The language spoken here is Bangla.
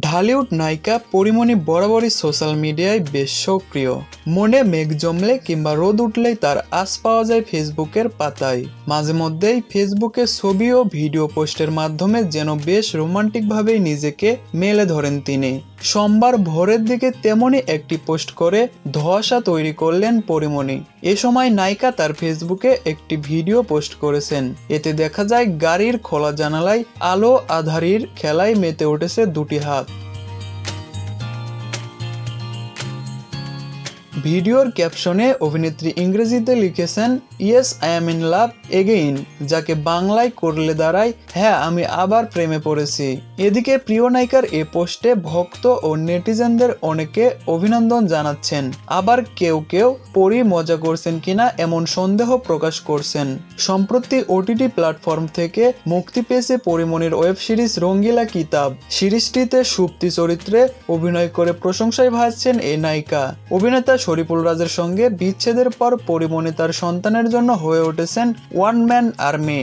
ঢালিউড নায়িকা পরিমণি বরাবরই সোশ্যাল মিডিয়ায় বেশ সক্রিয়। মনে মেঘ জমলে কিংবা রোদ উঠলেই তার আশ পাওয়া যায় ফেসবুকের পাতায়। মাঝে মধ্যেই ফেসবুকে ছবি ও ভিডিও পোস্টের মাধ্যমে যেন বেশ রোমান্টিকভাবেই নিজেকে মেলে ধরেন তিনি। সোমবার ভোরের দিকে তেমনই একটি পোস্ট করে ধসা তৈরি করলেন পরিমণি। এ সময় নায়িকা তার ফেসবুকে একটি ভিডিও পোস্ট করেছেন। এতে দেখা যায়, গাড়ির খোলা জানালায় আলো আধারির খেলায় মেতে উঠেছে দুটি হাত। ভিডিওর ক্যাপশনে অভিনেত্রী ইংরেজিতে লিখেছেন yes I am in love again যাকে বাংলায় করলে দাঁড়ায় হ্যাঁ আমি আবার প্রেমে পড়েছি। এদিকে প্রিয় নায়িকার এ পোস্টে ভক্ত ও নেটিজেনদের অনেকে অভিনন্দন জানাচ্ছেন। আবার কেউ কেউ, পরি মজা করছেন কিনা এমন সন্দেহ প্রকাশ করছেন। সম্প্রতি ওটিটি প্ল্যাটফর্ম থেকে মুক্তি পেয়েছে পরিমণির ওয়েব সিরিজ রঙ্গিলা কিতাব সিরিজটিতে সুপ্তি চরিত্রে অভিনয় করে প্রশংসায় ভাসছেন এই নায়িকা। অভিনেতা শরীফুল রাজের সঙ্গে বিচ্ছেদের পর পরিমণি তার সন্তানের জন্য হয়ে উঠেছেন ওয়ান ম্যান আর্মি।